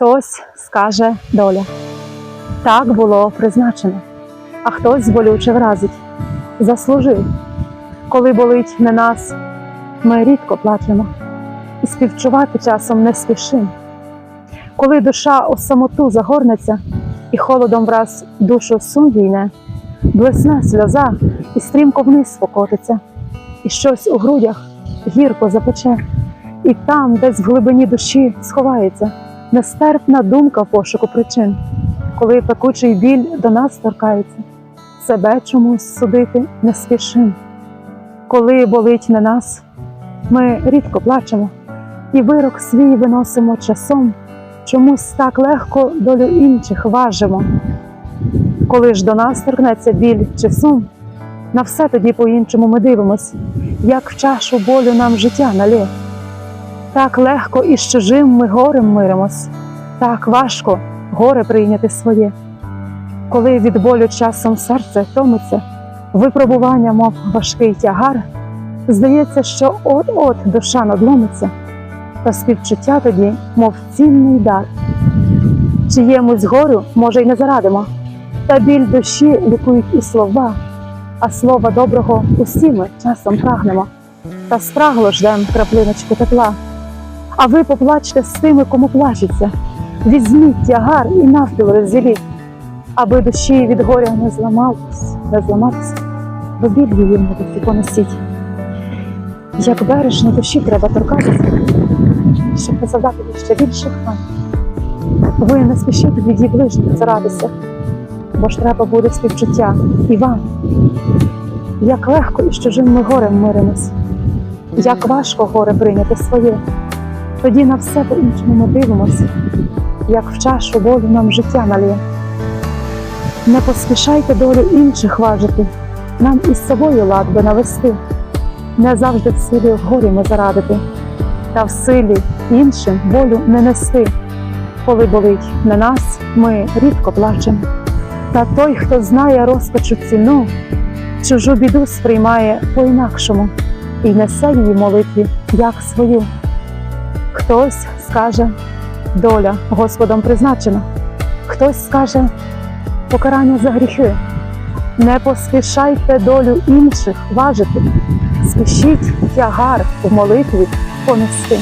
Хтось скаже доля. Так було призначено, а хтось болюче вразить, заслужив. Коли болить не нас, ми рідко плачемо і співчувати часом не спішим. Коли душа у самоту загорнеться і холодом враз душу сум війне, блесне сльоза і стрімко вниз покотиться, і щось у грудях гірко запече, і там, десь в глибині душі сховається нестерпна думка пошуку причин, коли пекучий біль до нас торкається, себе чомусь судити не спішим. Коли болить не нас, ми рідко плачемо, і вирок свій виносимо часом, чомусь так легко долю інших важимо. Коли ж до нас торкнеться біль чи сум, на все тоді по-іншому ми дивимось, як в чашу болю нам життя налє. Так легко і з чужим ми горем миримось, так важко горе прийняти своє. Коли від болю часом серце томиться, випробування, мов важкий тягар, здається, що от-от душа надломиться, та співчуття тоді, мов цінний дар. Чиємусь горю, може, й не зарадимо, та біль душі лікують і слова, а слова доброго усі ми часом прагнемо, та спрагло ждем краплиночку тепла. А ви поплачте з тими, кому плачеться, візьміть тягар і навпіл розділіть, аби душі від горя не зламались, не зламатися, бо біль її на душі понесіть. Як бережно душі треба торкатися, щоб не завдати ще більших ран. Ви не спішіть від її ближніх зарадися, бо ж треба буде співчуття і вам. Як легко і з чужим ми горем миримось, як важко горе прийняти своє. Тоді на все по-іншому ми дивимося, як в чашу болю нам життя налє. Не поспішайте долю інших важити, нам із собою лад би навести, не завжди в силі в горі ми зарадити, та в силі іншим болю не нести. Коли болить на нас, ми рідко плачемо. Та той, хто знає розпачу ціну, чужу біду сприймає по-інакшому і несе її молитві як свою. Хтось скаже доля Господом призначена, хтось скаже покарання за гріхи. Не поспішайте долю інших важити, спішіть тягар в молитві понести.